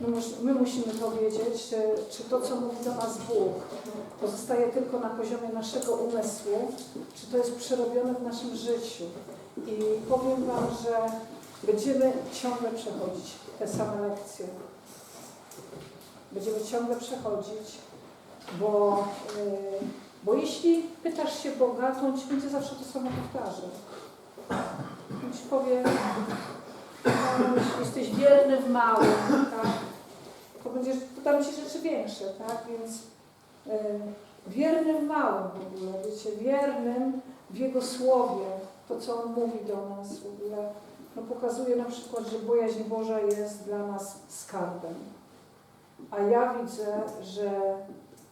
my, mus- my musimy powiedzieć, czy, czy to, co mówi do nas Bóg, pozostaje tylko na poziomie naszego umysłu, czy to jest przerobione w naszym życiu. I powiem Wam, że będziemy ciągle przechodzić te same lekcje. Będziemy ciągle przechodzić, bo, yy, bo jeśli pytasz się Boga, to On Ci będzie zawsze to samo powtarzał. On Ci powie, no, jesteś wierny w małym, tak, to będziesz, to dam Ci rzeczy większe, tak, więc wiernym małym w ogóle, wiecie, wiernym w Jego Słowie, to co On mówi do nas w ogóle, no pokazuje na przykład, że bojaźń Boża jest dla nas skarbem. A ja widzę, że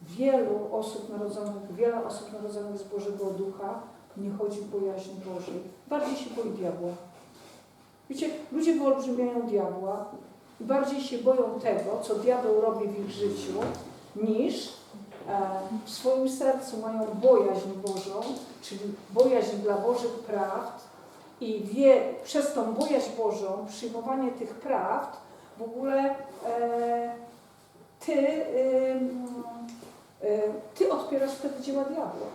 wielu osób narodzonych, wiele osób narodzonych z Bożego Ducha nie chodzi w bojaźni Bożej. Bardziej się boi diabła. Wiecie, ludzie wyolbrzymiają diabła i bardziej się boją tego, co diabeł robi w ich życiu, niż e, w swoim sercu mają bojaźń Bożą, czyli bojaźń dla Bożych prawd i wie przez tą bojaźń Bożą, przyjmowanie tych prawd, w ogóle e, ty, ym, y, ty odpierasz wtedy dzieła diabła.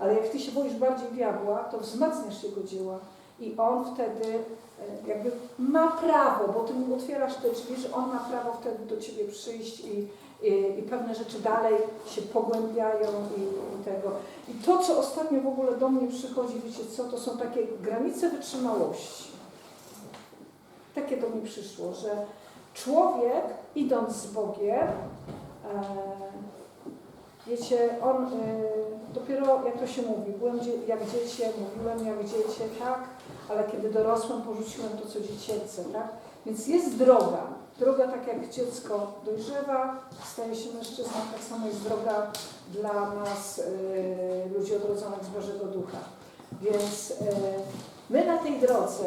Ale jak ty się boisz bardziej diabła, to wzmacniasz jego dzieła i on wtedy y, jakby ma prawo, bo ty mu otwierasz te drzwi, że on ma prawo wtedy do ciebie przyjść i, i, i pewne rzeczy dalej się pogłębiają i, i tego. I to, co ostatnio w ogóle do mnie przychodzi, wiecie co, to są takie granice wytrzymałości. Takie do mnie przyszło, że człowiek idąc z Bogiem, e, wiecie, on e, dopiero, jak to się mówi, byłem jak dziecię, mówiłem jak dziecię, tak, ale kiedy dorosłem, porzuciłem to, co dziecięce, tak. Więc jest droga. Droga tak jak dziecko dojrzewa, staje się mężczyzną, tak samo jest droga dla nas, e, ludzi odrodzonych z Bożego Ducha. Więc e, my na tej drodze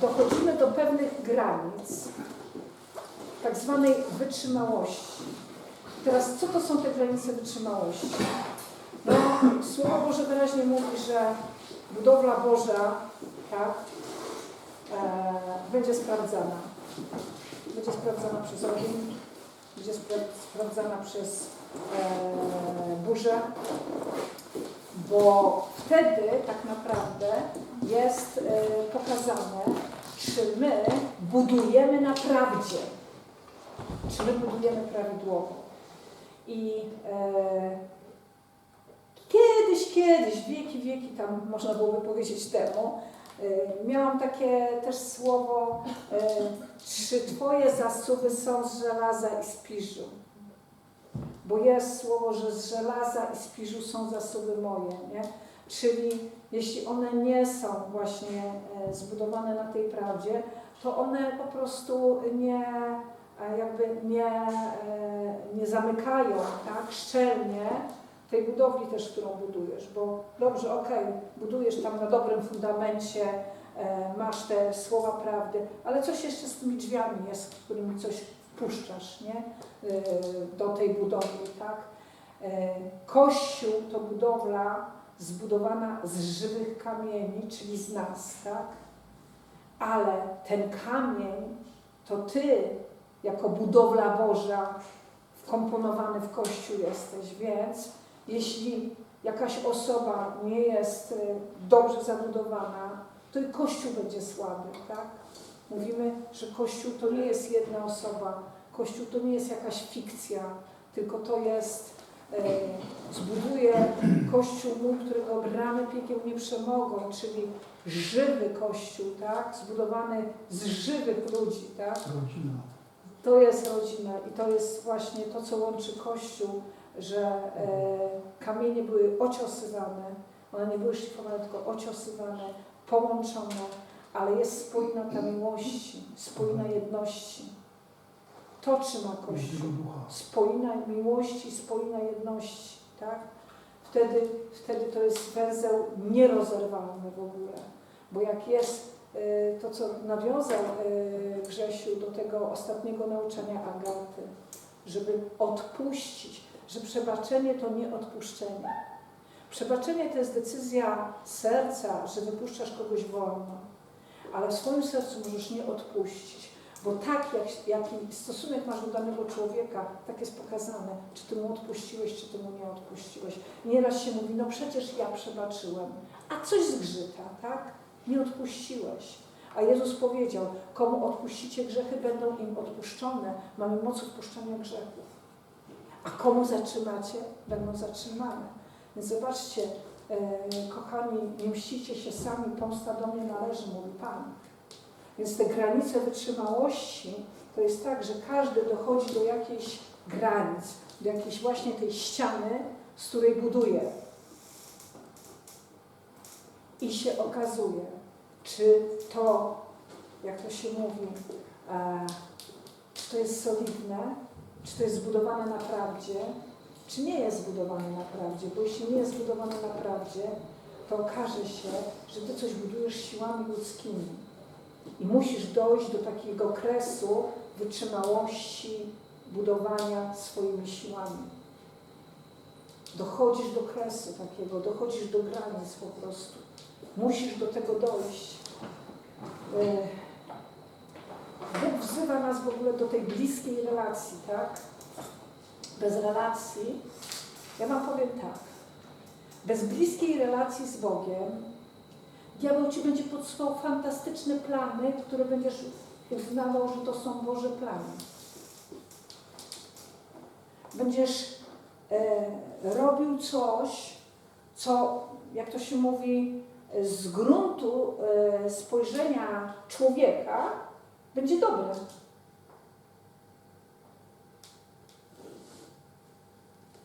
dochodzimy do pewnych granic tak zwanej wytrzymałości. Teraz, co to są te granice wytrzymałości? No, Słowo Boże wyraźnie mówi, że budowla Boża tak, e, będzie sprawdzana. Będzie sprawdzana przez ogień, będzie spra- sprawdzana przez e, burzę, bo wtedy tak naprawdę jest e, pokazane, czy my budujemy na prawdzie, czy my budujemy prawidłowo. I e, kiedyś, kiedyś, wieki, wieki tam można byłoby powiedzieć temu, e, miałam takie też słowo, e, czy Twoje zasuwy są z żelaza i z piżu? Bo jest słowo, że z żelaza i z piżu są zasuwy moje, nie? Czyli jeśli one nie są właśnie e, zbudowane na tej prawdzie, to one po prostu nie, jakby nie, e, nie zamykają tak szczelnie tej budowli też, którą budujesz, bo dobrze, okej, budujesz tam na dobrym fundamencie, e, masz te słowa prawdy, ale coś jeszcze z tymi drzwiami jest, którymi coś wpuszczasz, nie? E, do tej budowli, tak? E, Kościół to budowla zbudowana z żywych kamieni, czyli z nas, tak? Ale ten kamień to Ty, jako budowla Boża, wkomponowany w Kościół jesteś, więc jeśli jakaś osoba nie jest y, dobrze zabudowana, to i Kościół będzie słaby, tak? Mówimy, że Kościół to nie jest jedna osoba, Kościół to nie jest jakaś fikcja, tylko to jest, e, zbuduje Kościół mój, którego bramy piekieł nie przemogą, czyli żywy Kościół, tak? Zbudowany z żywych ludzi, tak? Rodzina. To jest rodzina i to jest właśnie to, co łączy Kościół, że e, kamienie były ociosywane, one nie były szlifowane, tylko ociosywane, połączone, ale jest spójna ta miłości, spójna jedności. To trzyma Kościół. Spójna miłości, spójna jedności, tak? Wtedy, wtedy to jest węzeł nierozerwalny w ogóle. Bo jak jest y, to, co nawiązał y, Grzesiu do tego ostatniego nauczania Agaty, żeby odpuścić, że przebaczenie to nie odpuszczenie. Przebaczenie to jest decyzja serca, że wypuszczasz kogoś wolno, ale w swoim sercu możesz nie odpuścić. Bo tak, jak, jaki stosunek masz do danego człowieka, tak jest pokazane, czy ty mu odpuściłeś, czy ty mu nie odpuściłeś. Nieraz się mówi, no przecież ja przebaczyłem, a coś zgrzyta, tak? Nie odpuściłeś. A Jezus powiedział, komu odpuścicie grzechy, będą im odpuszczone. Mamy moc odpuszczania grzechów. A komu zatrzymacie, będą zatrzymane. Więc zobaczcie, e, kochani, nie mścicie się sami, pomsta do mnie należy, mówi Pan. Więc te granice wytrzymałości to jest tak, że każdy dochodzi do jakiejś granic, do jakiejś właśnie tej ściany, z której buduje. I się okazuje, czy to, jak to się mówi, e, czy to jest solidne, czy to jest zbudowane na prawdzie, czy nie jest zbudowane na prawdzie. Bo jeśli nie jest zbudowane na prawdzie, to okaże się, że ty coś budujesz siłami ludzkimi. I musisz dojść do takiego kresu wytrzymałości budowania swoimi siłami. Dochodzisz do kresu takiego, dochodzisz do granic po prostu. Musisz do tego dojść. E, Bóg wzywa nas w ogóle do tej bliskiej relacji, tak? Bez relacji, ja Wam powiem tak, bez bliskiej relacji z Bogiem, diabeł Ci będzie podsuwał fantastyczne plany, które będziesz uznawał, że to są Boże plany. Będziesz e, robił coś, co, jak to się mówi, z gruntu e, spojrzenia człowieka będzie dobre.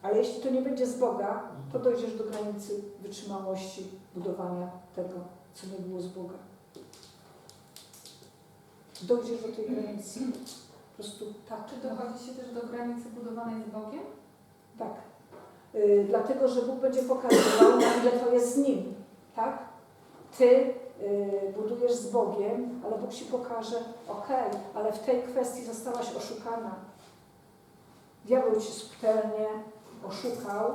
Ale jeśli to nie będzie z Boga, to dojdziesz do granicy wytrzymałości budowania tego, co nie było z Boga. Dojdziesz do tej granicy. Po prostu tak. Czy dochodzi się też do granicy budowanej z Bogiem? Tak. Y, dlatego, że Bóg będzie pokazywał, na ile to jest z Nim. Tak? Ty y, budujesz z Bogiem, ale Bóg Ci pokaże, okej, ale w tej kwestii zostałaś oszukana. Diabeł Ci subtelnie oszukał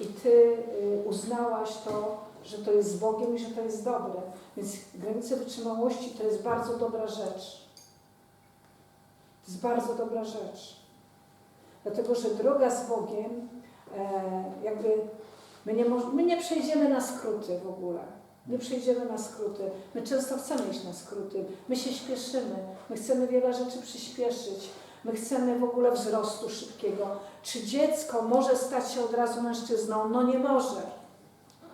i Ty y, uznałaś to, że to jest z Bogiem i że to jest dobre. Więc granice wytrzymałości to jest bardzo dobra rzecz. To jest bardzo dobra rzecz. Dlatego, że droga z Bogiem, e, jakby my nie, my nie przejdziemy na skróty w ogóle. Nie przejdziemy na skróty. My często chcemy iść na skróty. My się śpieszymy. My chcemy wiele rzeczy przyspieszyć. My chcemy w ogóle wzrostu szybkiego. Czy dziecko może stać się od razu mężczyzną? No nie może.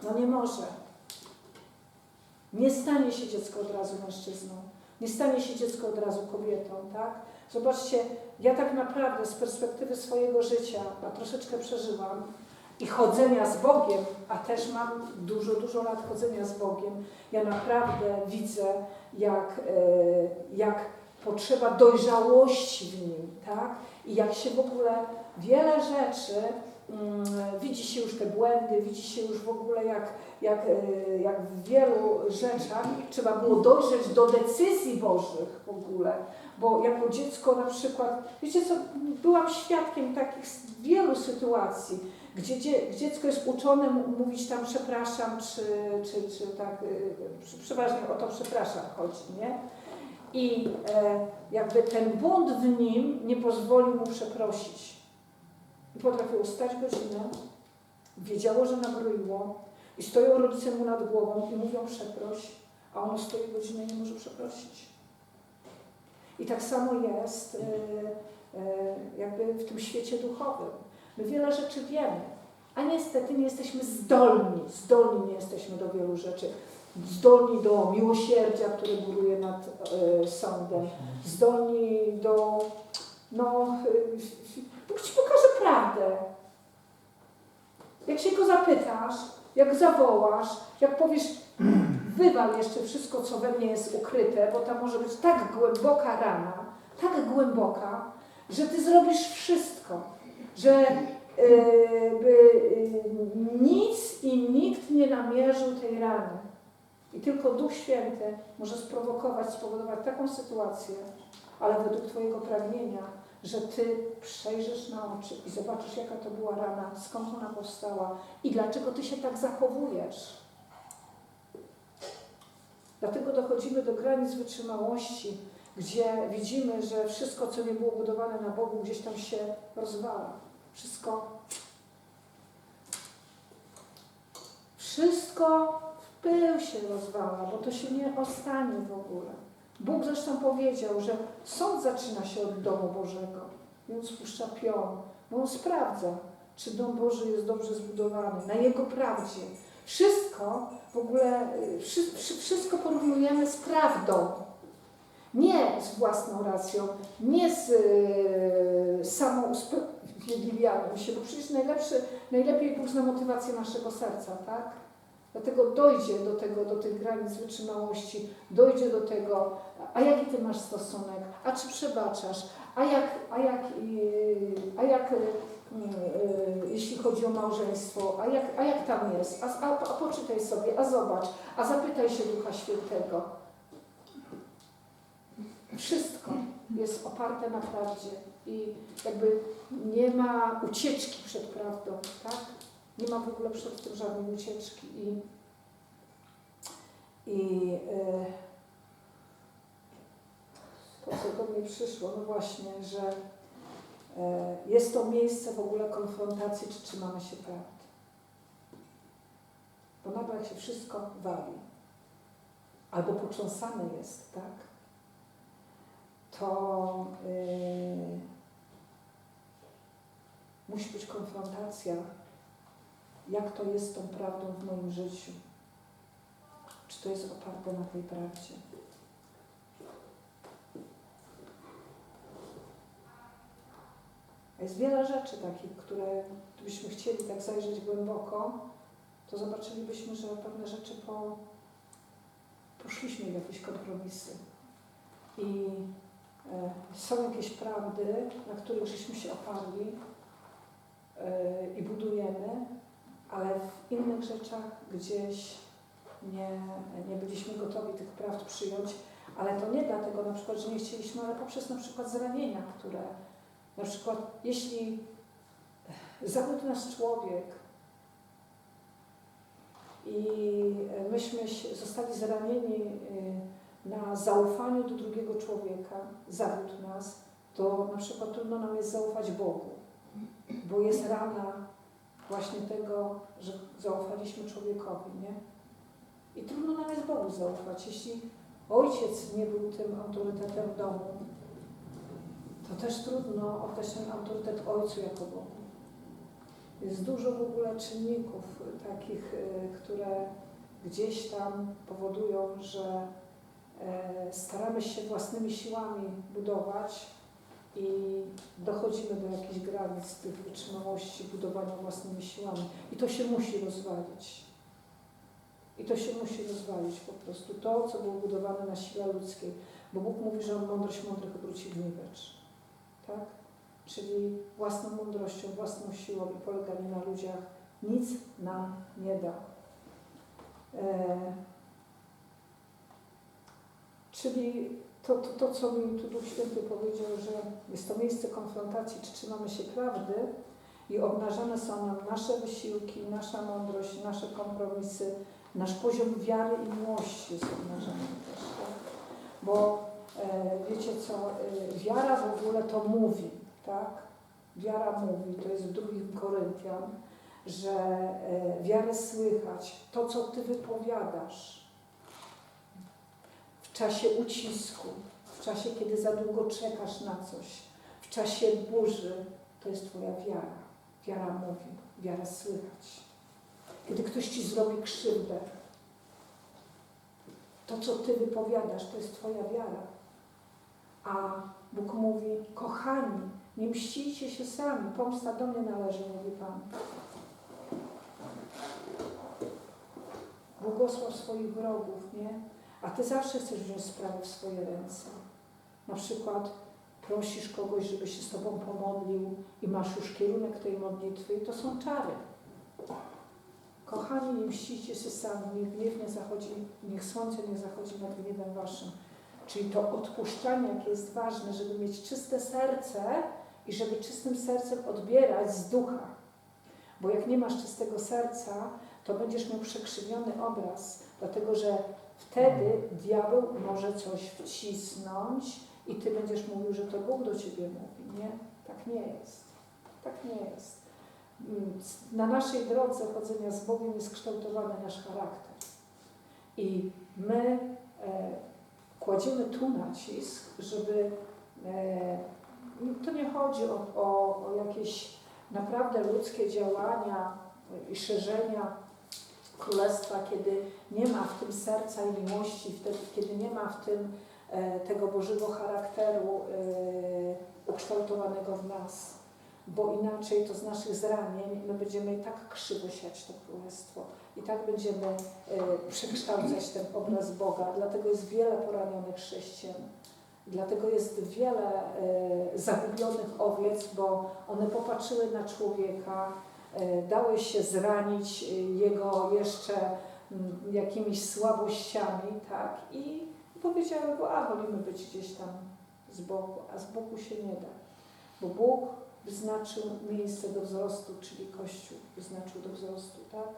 No nie może. Nie stanie się dziecko od razu mężczyzną. Nie stanie się dziecko od razu kobietą, tak? Zobaczcie, ja tak naprawdę z perspektywy swojego życia, a troszeczkę przeżyłam, i chodzenia z Bogiem, a też mam dużo, dużo lat chodzenia z Bogiem, ja naprawdę widzę, jak, e, jak potrzeba dojrzałości w nim, tak? I jak się w ogóle wiele rzeczy, mm, widzi się już te błędy, widzi się już w ogóle jak, jak, e, jak w wielu rzeczach trzeba było dojrzeć do decyzji Bożych w ogóle, bo jako dziecko na przykład, wiecie co, byłam świadkiem takich wielu sytuacji, gdzie dzie, dziecko jest uczone mówić tam przepraszam, czy, czy, czy tak, y, przy- przeważnie o to przepraszam chodzi, nie? I e, jakby ten bunt w nim nie pozwolił mu przeprosić. I potrafiło stać godzinę, wiedziało, że nabroiło i stoją rodzice mu nad głową i mówią przeproś, a on stoi godzinę i nie może przeprosić. I tak samo jest e, jakby w tym świecie duchowym. My wiele rzeczy wiemy, a niestety nie jesteśmy zdolni, zdolni nie jesteśmy do wielu rzeczy. Zdolni do miłosierdzia, które góruje nad e, sądem, zdolni do, no, e, Bóg Ci pokaże prawdę. Jak się Go zapytasz, jak zawołasz, jak powiesz, wywal jeszcze wszystko, co we mnie jest ukryte, bo tam może być tak głęboka rana, tak głęboka, że Ty zrobisz wszystko, że e, by e, nic i nikt nie namierzył tej rany. I tylko Duch Święty może sprowokować, spowodować taką sytuację, ale według Twojego pragnienia, że Ty przejrzysz na oczy i zobaczysz, jaka to była rana, skąd ona powstała i dlaczego Ty się tak zachowujesz. Dlatego dochodzimy do granic wytrzymałości, gdzie widzimy, że wszystko, co nie było budowane na Bogu, gdzieś tam się rozwala. Wszystko, wszystko w pył się rozwala, bo to się nie ostanie w ogóle. Bóg zresztą powiedział, że sąd zaczyna się od domu Bożego. On spuszcza pion, bo on sprawdza, czy dom Boży jest dobrze zbudowany, na jego prawdzie. Wszystko w ogóle, wszy, wszy, wszystko porównujemy z prawdą. Nie z własną racją, nie z y, usprawiedliwianiem się, bo przecież najlepszy, najlepiej Bóg zna motywację naszego serca, tak? Dlatego dojdzie do tego, do tych granic wytrzymałości, dojdzie do tego, a jaki ty masz stosunek, a czy przebaczasz, a jak, a jak, yy, a jak yy, yy, jeśli chodzi o małżeństwo, a jak, a jak tam jest, a, a, a poczytaj sobie, a zobacz, a zapytaj się Ducha Świętego. Wszystko jest oparte na prawdzie i jakby nie ma ucieczki przed prawdą, tak? Nie ma w ogóle przed tym żadnej ucieczki i, i yy, to, co do mnie przyszło, no właśnie, że e, jest to miejsce w ogóle konfrontacji, czy trzymamy się prawdy. Bo nagle się wszystko wali, albo potrząsane jest, tak, to yy, musi być konfrontacja, jak to jest tą prawdą w moim życiu. Czy to jest oparte na tej prawdzie. Jest wiele rzeczy takich, które gdybyśmy chcieli tak zajrzeć głęboko, to zobaczylibyśmy, że pewne rzeczy po, poszliśmy w jakieś kompromisy. I są jakieś prawdy, na których żeśmy się oparli e, i budujemy, ale w innych rzeczach gdzieś nie, nie byliśmy gotowi tych prawd przyjąć, ale to nie dlatego na przykład, że nie chcieliśmy, ale poprzez na przykład zranienia, które na przykład, jeśli zawiódł nas człowiek i myśmy zostali zranieni y, na zaufaniu do drugiego człowieka, zawiódł nas, to na przykład trudno nam jest zaufać Bogu, bo jest rana właśnie tego, że zaufaliśmy człowiekowi, nie? I trudno nam jest Bogu zaufać. Jeśli ojciec nie był tym autorytetem w domu, to też trudno oddać ten autorytet Ojcu jako Bogu. Jest dużo w ogóle czynników takich, y, które gdzieś tam powodują, że staramy się własnymi siłami budować i dochodzimy do jakichś granic tych wytrzymałości budowania własnymi siłami. I to się musi rozwalić. I to się musi rozwalić po prostu. To, co było budowane na sile ludzkiej. Bo Bóg mówi, że On mądrość mądrych obróci w niewecz tak? Czyli własną mądrością, własną siłą i poleganie na ludziach nic nam nie da. E, czyli to, to, to, co mi tu Duch Święty powiedział, że jest to miejsce konfrontacji, czy trzymamy się prawdy i obnażane są nam nasze wysiłki, nasza mądrość, nasze kompromisy, nasz poziom wiary i miłości jest obnażany też, tak? Bo E, wiecie co, e, wiara w ogóle to mówi, tak? Wiara mówi, to jest w drugim Koryntian, że e, wiarę słychać, to co Ty wypowiadasz w czasie ucisku, w czasie, kiedy za długo czekasz na coś, w czasie burzy, to jest Twoja wiara. Wiara mówi, wiarę słychać. Kiedy ktoś Ci zrobi krzywdę, to, co Ty wypowiadasz, to jest Twoja wiara. A Bóg mówi, kochani, nie mścicie się sami, pomsta do mnie należy, mówi Pan. Błogosław swoich wrogów, nie? A Ty zawsze chcesz wziąć sprawę w swoje ręce. Na przykład prosisz kogoś, żeby się z Tobą pomodlił i masz już kierunek tej modlitwy i to są czary. Kochani, nie mścicie się sami, niech gniew nie zachodzi, niech słońce nie zachodzi nad gniewem Waszym. Czyli to odpuszczanie, jakie jest ważne, żeby mieć czyste serce i żeby czystym sercem odbierać z ducha. Bo jak nie masz czystego serca, to będziesz miał przekrzywiony obraz, dlatego że Wtedy diabeł może coś wcisnąć i ty będziesz mówił, że to Bóg do ciebie mówi. Nie, tak nie jest. Tak nie jest. Mm, Na naszej drodze chodzenia z Bogiem jest kształtowany nasz charakter. I my e, kładziemy tu nacisk, żeby e, to nie chodzi o, o, o jakieś naprawdę ludzkie działania i szerzenia królestwa, kiedy nie ma w tym serca i miłości, wtedy, kiedy nie ma w tym e, tego Bożego charakteru e, ukształtowanego w nas. Bo inaczej to z naszych zranień my będziemy i tak krzywo siać to królestwo. I tak będziemy e, przekształcać ten obraz Boga. Dlatego jest wiele poranionych chrześcijan. Dlatego jest wiele e, zagubionych owiec, bo one popatrzyły na człowieka, e, dały się zranić e, jego jeszcze mm, jakimiś słabościami, tak, i powiedziały, bo a wolimy być gdzieś tam z boku, a z boku się nie da. Bo Bóg wyznaczył miejsce do wzrostu, czyli Kościół wyznaczył do wzrostu, tak?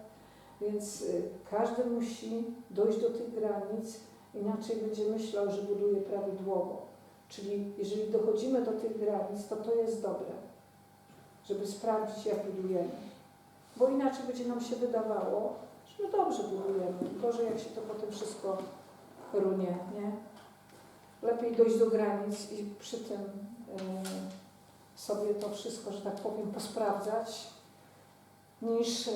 Więc y, każdy musi dojść do tych granic, inaczej będzie myślał, że buduje prawidłowo. Czyli jeżeli dochodzimy do tych granic, to to jest dobre, żeby sprawdzić, jak budujemy. Bo inaczej będzie nam się wydawało, że my dobrze budujemy, gorzej jak się to potem wszystko runie, nie? Lepiej dojść do granic i przy tym y, sobie to wszystko, że tak powiem, posprawdzać, niż, y,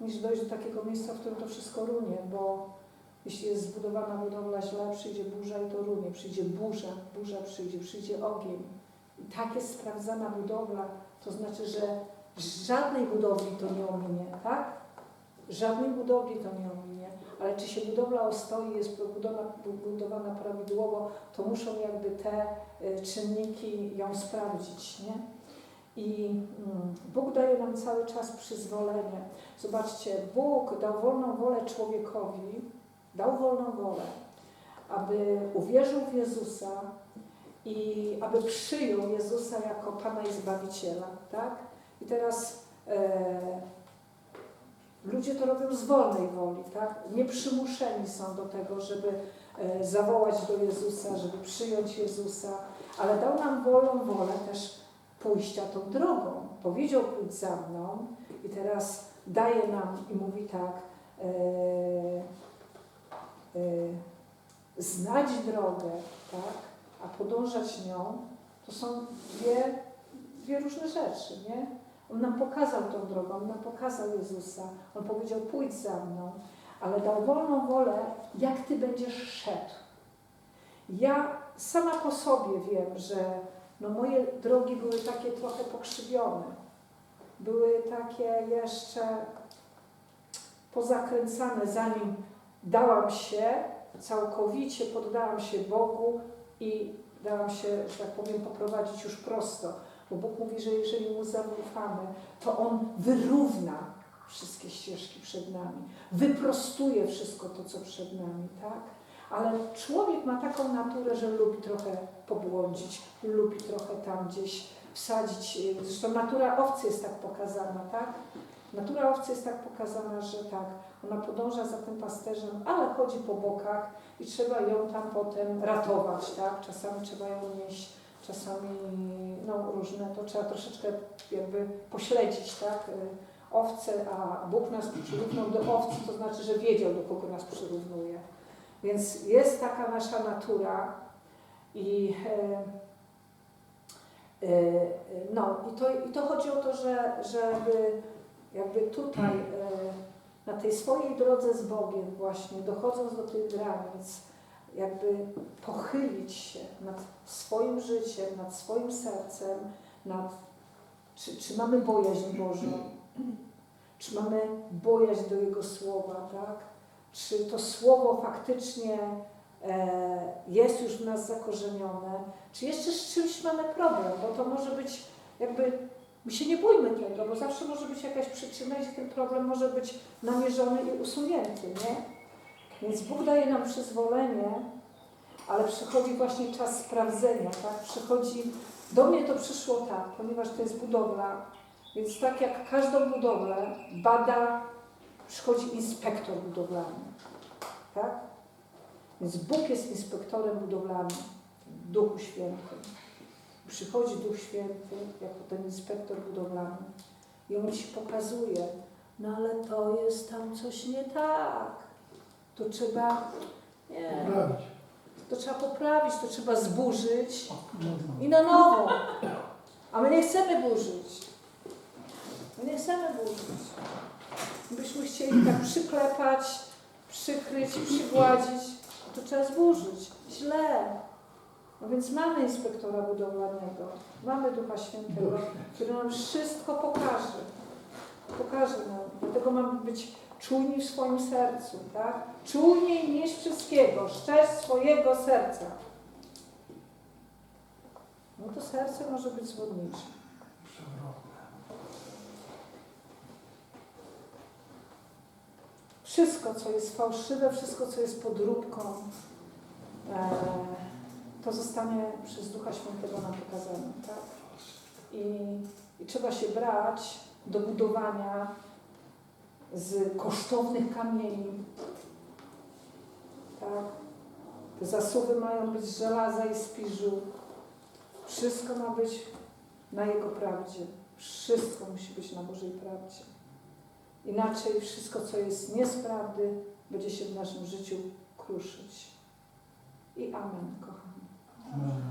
niż dojść do takiego miejsca, w którym to wszystko runie, bo jeśli jest zbudowana budowla źle, przyjdzie burza i to runie, przyjdzie burza, burza przyjdzie, przyjdzie ogień. Tak jest sprawdzana budowla, to znaczy, że żadnej budowli to nie ominie, tak? Żadnej budowli to nie ominie, ale czy się budowla ostoi, jest budowana, budowana prawidłowo, to muszą jakby te y, czynniki ją sprawdzić, nie? I mm, Bóg daje nam cały czas przyzwolenie. Zobaczcie, Bóg dał wolną wolę człowiekowi, dał wolną wolę, aby uwierzył w Jezusa i aby przyjął Jezusa jako Pana i Zbawiciela, tak? I teraz e, ludzie to robią z wolnej woli, tak? Nie przymuszeni są do tego, żeby e, zawołać do Jezusa, żeby przyjąć Jezusa, ale dał nam wolną wolę też pójścia tą drogą. Powiedział pójdź za mną i teraz daje nam i mówi tak, e, e, znać drogę, tak, a podążać nią, to są dwie, dwie różne rzeczy, nie? On nam pokazał tą drogę, on nam pokazał Jezusa, on powiedział pójdź za mną, ale dał wolną wolę, jak ty będziesz szedł. Ja sama po sobie wiem, że no moje drogi były takie trochę pokrzywione. Były takie jeszcze pozakręcane, zanim dałam się, całkowicie poddałam się Bogu i dałam się, że tak powiem, poprowadzić już prosto. Bo Bóg mówi, że jeżeli Mu zaufamy, to On wyrówna wszystkie ścieżki przed nami, wyprostuje wszystko to, co przed nami, tak? Ale człowiek ma taką naturę, że lubi trochę pobłądzić, lubi trochę tam gdzieś wsadzić. Zresztą natura owcy jest tak pokazana, tak? Natura owcy jest tak pokazana, że tak, ona podąża za tym pasterzem, ale chodzi po bokach i trzeba ją tam potem ratować, tak? Czasami trzeba ją nieść, czasami no różne, to trzeba troszeczkę jakby pośledzić, tak? Owce, a Bóg nas przyrównał do owcy, to znaczy, że wiedział, do kogo nas przyrównuje. Więc jest taka nasza natura i e, e, no i to, i to chodzi o to, że, żeby jakby tutaj e, na tej swojej drodze z Bogiem właśnie dochodząc do tych granic jakby pochylić się nad swoim życiem, nad swoim sercem, nad czy, czy mamy bojaźń Bożą, czy mamy bojaźń do Jego Słowa, tak? Czy to Słowo faktycznie e, jest już w nas zakorzenione, czy jeszcze z czymś mamy problem, bo to może być jakby, my się nie bójmy tego, bo zawsze może być jakaś przyczyna i ten problem może być namierzony i usunięty, nie? Więc Bóg daje nam przyzwolenie, ale przychodzi właśnie czas sprawdzenia, tak? Przychodzi, do mnie to przyszło tak, ponieważ to jest budowla, więc tak jak każdą budowlę bada, przychodzi inspektor budowlany. Tak? Więc Bóg jest inspektorem budowlanym Duchu Świętym. Przychodzi Duch Święty jako ten inspektor budowlany i on ci pokazuje, no ale to jest tam coś nie tak. To trzeba, nie, Poprawić. to trzeba poprawić, to trzeba zburzyć No, i na nowo. A my nie chcemy burzyć. My nie chcemy burzyć. Byśmy chcieli tak przyklepać, przykryć, przygładzić, to trzeba zburzyć. Źle. No więc mamy inspektora budowlanego, mamy Ducha Świętego, który nam wszystko pokaże. Pokaże nam. Dlatego mamy być czujni w swoim sercu, tak? Czujniej niż wszystkiego. Szczerz swojego serca. No to serce może być zwodnicze. Wszystko, co jest fałszywe, wszystko, co jest podróbką, e, to zostanie przez Ducha Świętego nam pokazane. Tak? I, I trzeba się brać do budowania z kosztownych kamieni. Tak? Te zasuwy mają być z żelaza i z piżu. Wszystko ma być na Jego prawdzie. Wszystko musi być na Bożej prawdzie. Inaczej wszystko, co jest nie z prawdy, będzie się w naszym życiu kruszyć. I amen, kochani. 아멘.